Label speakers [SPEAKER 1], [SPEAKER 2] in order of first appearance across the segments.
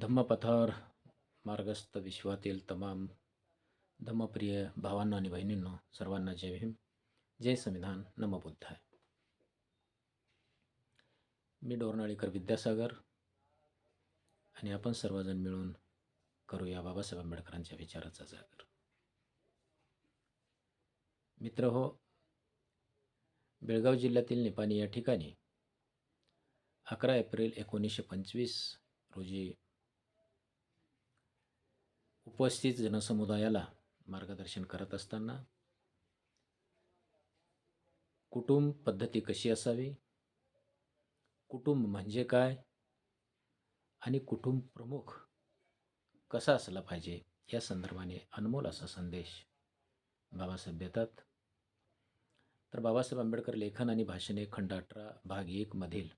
[SPEAKER 1] धम्मपथावर मार्गस्थ विश्वातील तमाम धम्मप्रिय भावांना आणि बहिणींनो सर्वांना जय भीम. जय संविधान. नमबुद्ध आहे मी डोरनाळीकर विद्यासागर आणि आपण सर्वजण मिळून करूया बाबासाहेब आंबेडकरांच्या विचाराचा जागर. मित्र हो बेळगाव जिल्ह्यातील निपाणी या ठिकाणी अकरा एप्रिल एकोणीसशे पंचवीस रोजी उपस्थित जनसमुदायाला मार्गदर्शन करत असताना कुटुंब पद्धती कशी असावी? कुटुंब म्हणजे काय? आणि कुटुंब प्रमुख कसा असला पाहिजे? या संदर्भाने अनमोल असा संदेश बाबासाहेब देतात. तर बाबासाहेब आंबेडकर लेखन आणि भाषणे खंड अठरा भाग एकमधील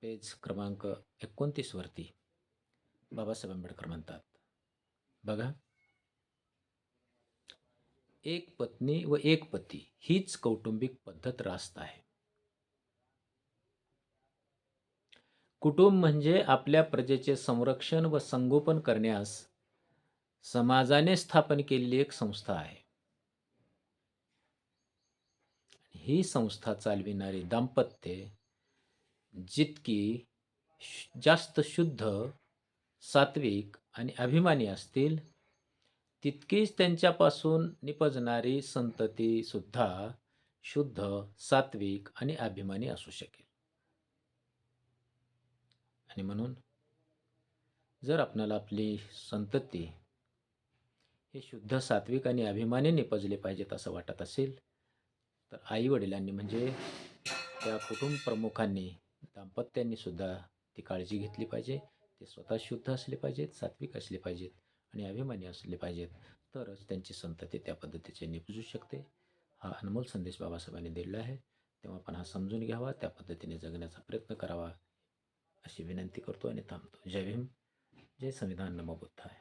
[SPEAKER 1] पेज क्रमांक एकोणतीसवरती बाबासाहेब आंबेडकर म्हणतात. बघा. एक पत्नी व एक पती हीच कौटुंबिक पद्धत रास्त आहे. कुटुंब म्हणजे आपल्या प्रजेचे संरक्षण व संगोपन करण्यास समाजाने स्थापन केलेली एक संस्था आहे. ही संस्था चालविणारी दाम्पत्य जितकी जास्त शुद्ध सात्विक आणि अभिमानी असतील तितकीच त्यांच्यापासून निपजणारी संततीसुद्धा शुद्ध सात्विक आणि अभिमानी असू शकेल. आणि म्हणून जर आपणाला आपली संतती हे शुद्ध सात्विक आणि अभिमानी निपजले पाहिजेत असं वाटत असेल तर आईवडिलांनी म्हणजे त्या कुटुंब प्रमुखांनी दाम्पत्यांनीसुद्धा ती काळजी घेतली पाहिजे. ते स्वतः शुद्ध असले पाहिजेत सात्विक असले पाहिजेत आणि अभिमानी असले पाहिजेत. तरच त्यांची संतती त्या पद्धतीचे निपजू शकते. हा अनमोल संदेश बाबासाहेबांनी दिलेला आहे. तेव्हा आपण हा समजून घ्यावा त्या पद्धतीने जगण्याचा प्रयत्न करावा अशी विनंती करतो आणि थांबतो. जय भीम. जय संविधान नमो बुद्धाय.